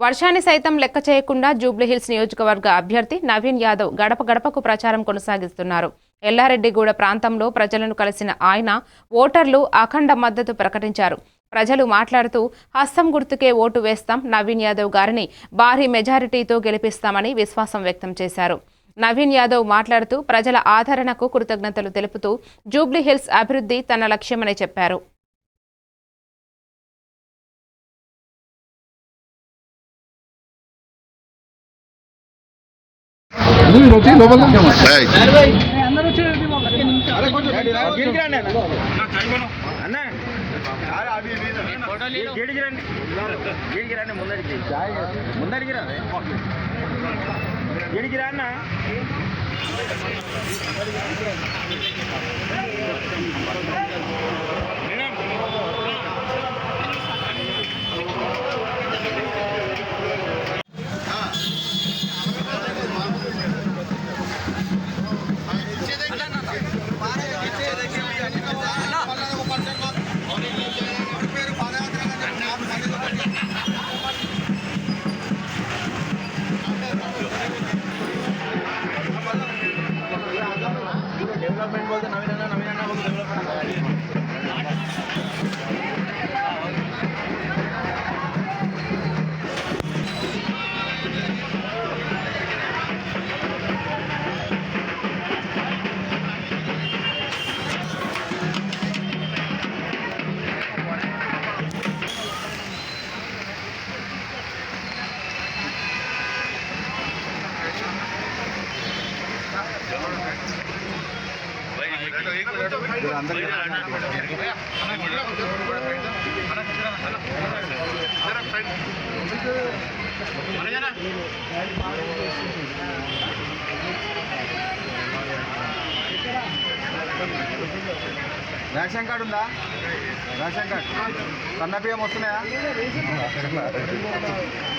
వర్షాన్ని సైతం లెక్క చేయకుండా జూబ్లీహిల్స్ నియోజకవర్గ అభ్యర్థి నవీన్ యాదవ్ గడప గడపకు ప్రచారం కొనసాగిస్తున్నారు. ఎల్లారెడ్డిగూడ ప్రాంతంలో ప్రజలను కలిసిన ఆయన ఓటర్లు అఖండ మద్దతు ప్రకటించారు. ప్రజలు మాట్లాడుతూ హస్తం గుర్తుకే ఓటు వేస్తాం నవీన్ యాదవ్ గారిని భారీ మెజారిటీతో గెలిపిస్తామని విశ్వాసం వ్యక్తం చేశారు. నవీన్ యాదవ్ మాట్లాడుతూ ప్రజల ఆదరణకు కృతజ్ఞతలు తెలుపుతూ జూబ్లీహిల్స్ అభివృద్ధి తన లక్ష్యమని చెప్పారు. నువ్వు వచ్చి లోపల ఏయ్, గేడికి రండి గేడికి రండి ముందరికి ముందరికి రా గేడికి రా అన్న రేషన్ కార్డు ఉందా? రేషన్ కార్డు సన్న బియ్యం వస్తున్నాయా?